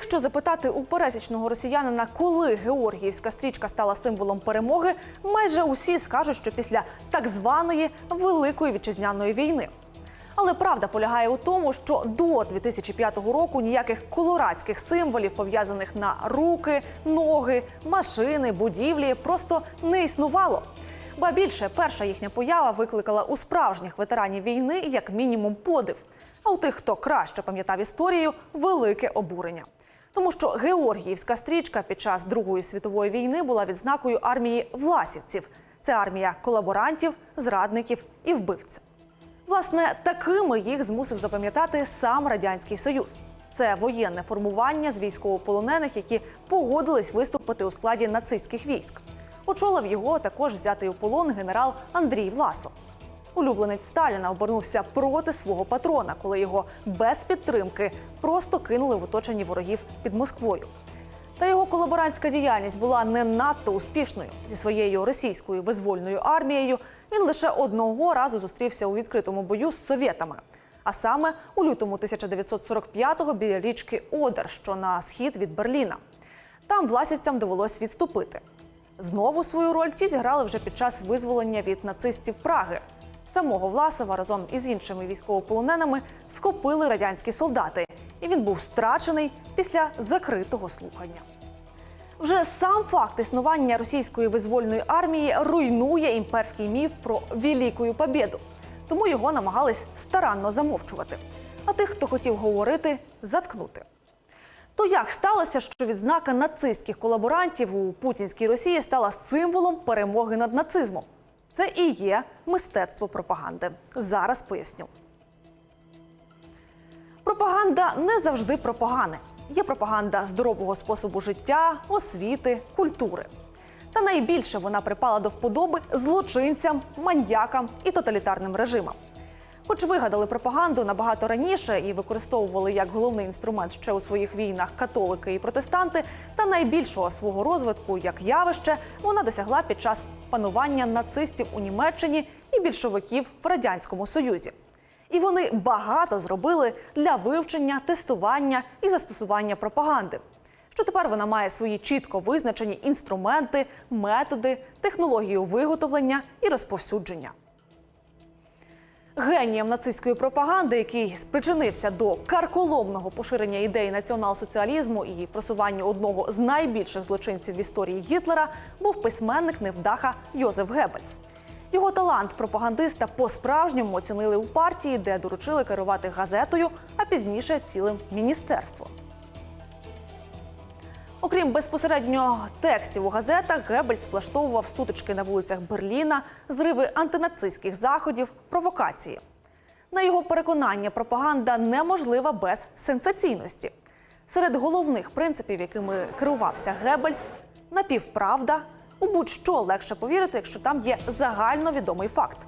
Якщо запитати у пересічного росіянина, коли Георгіївська стрічка стала символом перемоги, майже усі скажуть, що після так званої Великої вітчизняної війни. Але правда полягає у тому, що до 2005 року ніяких колорадських символів, пов'язаних на руки, ноги, машини, будівлі, просто не існувало. Ба більше, перша їхня поява викликала у справжніх ветеранів війни як мінімум подив. А у тих, хто краще пам'ятав історію, велике обурення. Тому що Георгіївська стрічка під час Другої світової війни була відзнакою армії власівців. Це армія колаборантів, зрадників і вбивців. Власне, такими їх змусив запам'ятати сам радянський союз. Це воєнне формування з військовополонених, які погодились виступити у складі нацистських військ. Очолив його також взятий у полон генерал Андрій Власов. Улюбленець Сталіна обернувся проти свого патрона, коли його без підтримки просто кинули в оточенні ворогів під Москвою. Та його колаборантська діяльність була не надто успішною зі своєю російською визвольною армією. Він лише одного разу зустрівся у відкритому бою з совєтами. А саме у лютому 1945-го біля річки Одер, що на схід від Берліна. Там власівцям довелось відступити. Знову свою роль ті зіграли вже під час визволення від нацистів Праги. Самого Власова разом із іншими військовополоненими схопили радянські солдати, і він був страчений після закритого слухання. Вже сам факт існування російської визвольної армії руйнує імперський міф про Велику Побєду. Тому його намагались старанно замовчувати. А тих, хто хотів говорити, заткнути. То як сталося, що відзнака нацистських колаборантів у путінській Росії стала символом перемоги над нацизмом? Це і є мистецтво пропаганди. Зараз поясню. Пропаганда не завжди про погане. Є пропаганда здорового способу життя, освіти, культури. Та найбільше вона припала до вподоби злочинцям, маньякам і тоталітарним режимам. Хоч вигадали пропаганду набагато раніше і використовували як головний інструмент ще у своїх війнах католики і протестанти, та найбільшого свого розвитку як явище вона досягла під час панування нацистів у Німеччині і більшовиків в радянському союзі. І вони багато зробили для вивчення, тестування і застосування пропаганди. Що тепер вона має свої чітко визначені інструменти, методи, технологію виготовлення і розповсюдження. Генієм нацистської пропаганди, який спричинився до карколомного поширення ідеї націонал-соціалізму і просування одного з найбільших злочинців в історії Гітлера, був письменник невдаха Йозеф Геббельс. Його талант пропагандиста по-справжньому оцінили у партії, де доручили керувати газетою, а пізніше цілим міністерством. Окрім безпосередньо текстів у газетах, Геббельс влаштовував сутички на вулицях Берліна, зриви антинацистських заходів, провокації. На його переконання, пропаганда неможлива без сенсаційності. Серед головних принципів, якими керувався Геббельс, напівправда, у будь-що легше повірити, якщо там є загальновідомий факт.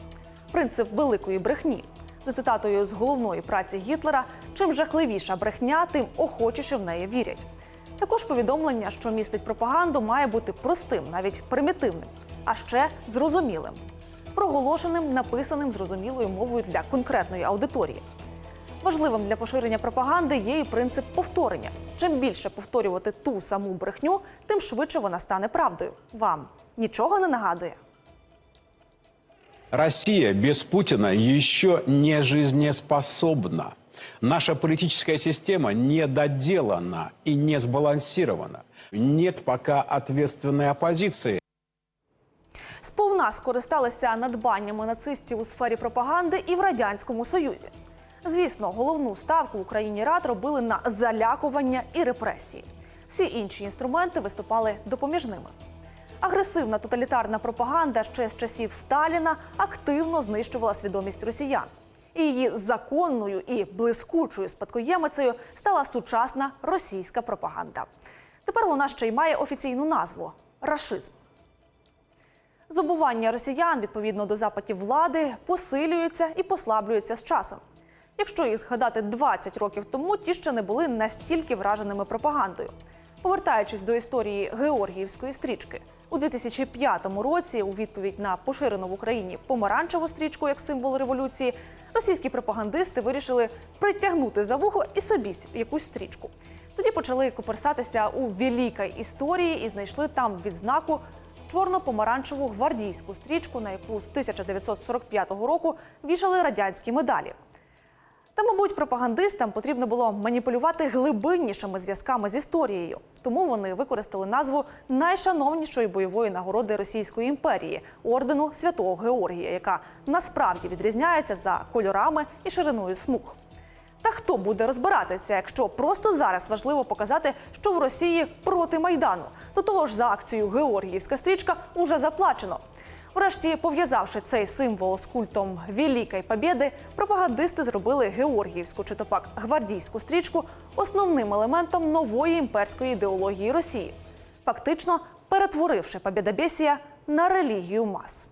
Принцип великої брехні. За цитатою з головної праці Гітлера, чим жахливіша брехня, тим охочіше в неї вірять. Також повідомлення, що містить пропаганду, має бути простим, навіть примітивним, а ще зрозумілим, проголошеним, написаним зрозумілою мовою для конкретної аудиторії. Важливим для поширення пропаганди є і принцип повторення. Чим більше повторювати ту саму брехню, тим швидше вона стане правдою. Вам нічого не нагадує. Россия без Путина еще не жизнеспособна. Наша политическая система недоделана и не сбалансирована. Нет пока ответственной оппозиции. Сповна скористалися надбаннями нацистів у сфері пропаганди і в радянському союзі. Звісно, головну ставку в Україні рад робили на залякування і репресії. Всі інші інструменти виступали допоміжними. Агресивна тоталітарна пропаганда ще з часів Сталіна активно знищувала свідомість росіян. І її законною і блискучою спадкоємицею стала сучасна російська пропаганда. Тепер вона ще й має офіційну назву рашизм. Зобування росіян відповідно до запитів влади посилюються і послаблюються з часом. Якщо їх згадати 20 років тому, ті ще не були настільки враженими пропагандою. Повертаючись до історії Георгіївської стрічки, у 2005 році, у відповідь на поширену в Україні помаранчеву стрічку як символ революції, російські пропагандисти вирішили притягнути за вухо і собі якусь стрічку. Тоді почали коперсатися у великій історії і знайшли там відзнаку чорно-помаранчеву гвардійську стрічку, на яку з 1945 року вішали радянські медалі. Та, мабуть, пропагандистам потрібно було маніпулювати глибиннішими зв'язками з історією. Тому вони використали назву найшановнішої бойової нагороди Російської імперії ордену Святого Георгія, яка насправді відрізняється за кольорами і шириною смуг. Та хто буде розбиратися, якщо просто зараз важливо показати, що в Росії проти майдану? До того ж, за акцію Георгіївська стрічка уже заплачено. Врешті, пов'язавши цей символ з культом Великої Побєди, пропагандисти зробили Георгіївську чи то пак гвардійську стрічку основним елементом нової імперської ідеології Росії, фактично перетворивши побєдобєсія на релігію мас.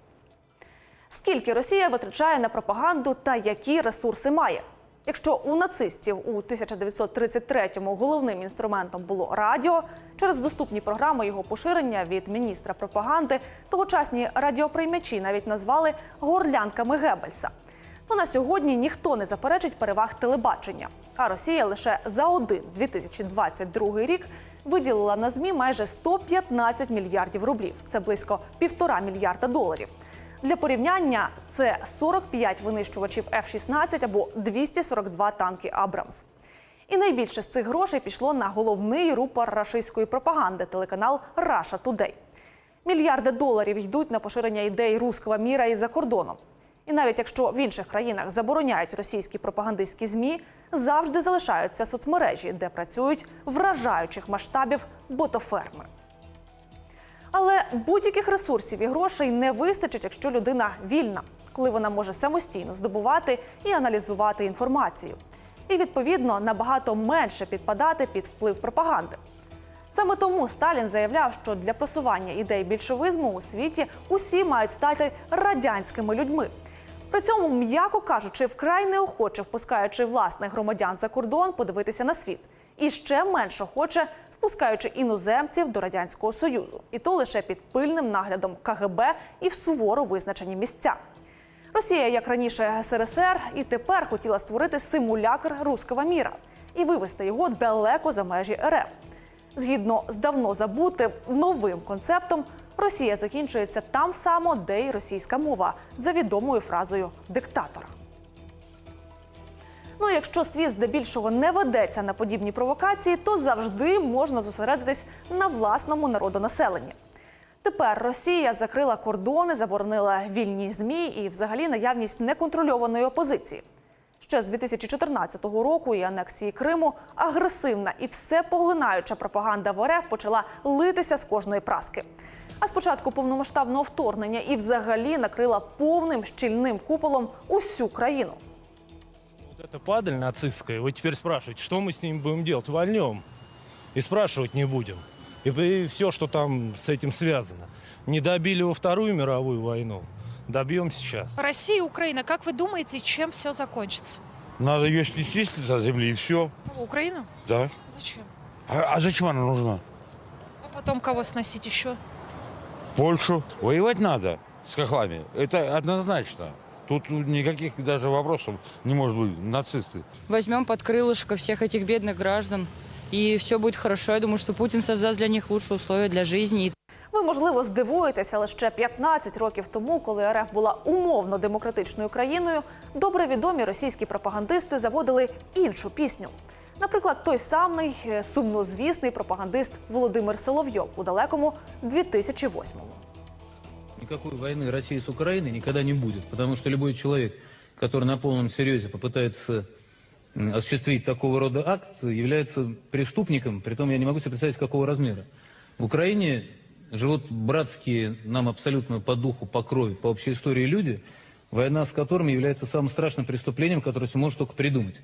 Скільки Росія витрачає на пропаганду та які ресурси має? Якщо у нацистів у 1933-му головним інструментом було радіо, через доступні програми його поширення від міністра пропаганди тогочасні радіоприймачі навіть назвали горлянками Геббельса. То на сьогодні ніхто не заперечить переваг телебачення. А Росія лише за один 2022 рік виділила на змі майже 115 мільярдів рублів. Це близько півтора мільярда доларів. Для порівняння це 45 винищувачів F-16 або 242 танки Абрамс. І найбільше з цих грошей пішло на головний рупор рашистської пропаганди телеканал Russia Today. Мільярди доларів йдуть на поширення ідей руського міра і за кордоном. І навіть якщо в інших країнах забороняють російські пропагандистські змі, завжди залишаються соцмережі, де працюють вражаючих масштабів ботоферми. Але будь-яких ресурсів і грошей не вистачить, якщо людина вільна, коли вона може самостійно здобувати і аналізувати інформацію. І відповідно набагато менше підпадати під вплив пропаганди. Саме тому Сталін заявляв, що для просування ідей більшовизму у світі усі мають стати радянськими людьми. При цьому, м'яко кажучи, вкрай неохоче впускаючи власних громадян за кордон подивитися на світ, і ще менш охоче впускаючи іноземців до радянського союзу, і то лише під пильним наглядом КГБ і в суворо визначені місця. Росія, як раніше СРСР, і тепер хотіла створити симулякр руського міра і вивести його далеко за межі РФ. Згідно з давно забутим новим концептом, Росія закінчується там само, де й російська мова за відомою фразою диктатора. Ну, якщо світ здебільшого не ведеться на подібні провокації, то завжди можна зосередитись на власному народонаселенні. Тепер Росія закрила кордони, заборонила вільні змі і, взагалі, наявність неконтрольованої опозиції. Ще з 2014 року і анексії Криму агресивна і всепоглинаюча пропаганда в РФ почала литися з кожної праски. А з початку повномасштабного вторгнення і взагалі накрила повним щільним куполом усю країну. Вот эта падаль нацистская, вы теперь спрашиваете, что мы с ним будем делать? Вольнем. И спрашивать не будем. И, все, что там с этим связано. Не добили во Вторую мировую войну, добьем сейчас. Россия и Украина, как вы думаете, чем все закончится? Надо ее снести с земли и все. Кого, Украину? Да. Зачем? А, а зачем она нужна? А потом кого сносить еще? Польшу. Воевать надо с хохлами. Это однозначно. Тут никаких даже вопросов не может быть. Нацисты. возьмем под крылышко всех этих бедных граждан, и все будет хорошо. Я думаю, что Путин создаст для них лучшие условия для жизни. И Ви, можливо, здивуєтеся, але ще 15 років тому, коли РФ була умовно демократичною країною, добре відомі російські пропагандисти заводили іншу пісню. Наприклад, той самий е, сумнозвісний пропагандист Володимир Соловйов у далекому 2008-му. Никакой войны России с Украиной никогда не будет, потому что любой человек, который на полном серьезе попытается м, осуществить такого рода акт, является преступником, притом я не могу себе представить, какого размера. В Украине живут братские нам абсолютно по духу, по крови, по общей истории люди, война с которыми является самым страшным преступлением, которое себе может только придумать.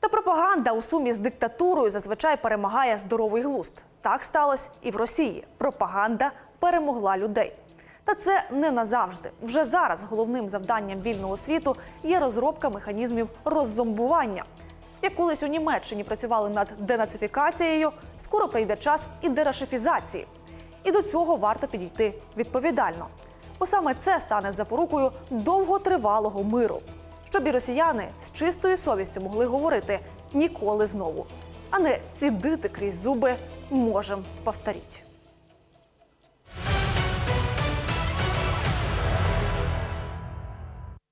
Та пропаганда у сумі з диктатурою зазвичай перемагає здоровий глузд. Так сталося і в Росії. Пропаганда перемогла людей. Та це не назавжди. Вже зараз головним завданням вільного світу є розробка механізмів роззомбування. Як колись у Німеччині працювали над денацифікацією, скоро прийде час і дерашифізації. І до цього варто підійти відповідально. Бо саме це стане запорукою довготривалого миру, щоб і росіяни з чистою совістю могли говорити ніколи знову. а не цідити крізь зуби можем повторіть.